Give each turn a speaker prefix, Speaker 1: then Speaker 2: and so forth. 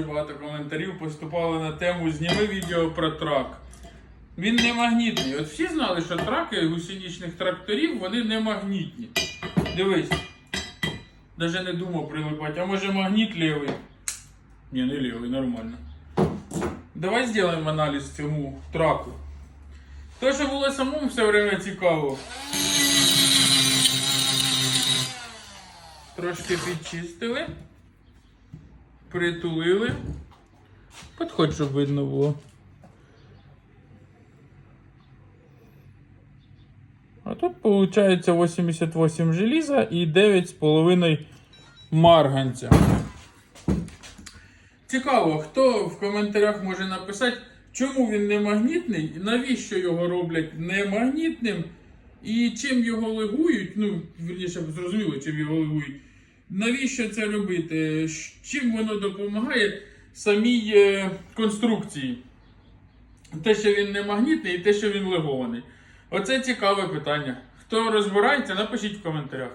Speaker 1: Багато коментарів поступало на тему Зніми відео про трак. Він не магнітний. От всі знали, що траки гусеничних тракторів вони не магнітні. Дивись. Даже не думав прилипати. А може магніт лівий? Ні, не лівий, нормально. Давай зробимо аналіз цьому траку. То, що було самому все время цікаво. Трошки підчистили. Притулили. Підходь, щоб видно було. А тут виходить 88 желіза і 9,5 марганця. Цікаво, хто в коментарях може написати, чому він не магнітний, навіщо його роблять немагнітним, і чим його легують, ну, вірніше, зрозуміло, чим його легують. Навіщо це робити? Чим воно допомагає самій е, конструкції? Те, що він не магнітний, і те, що він легований. Оце цікаве питання. Хто розбирається, напишіть в коментарях.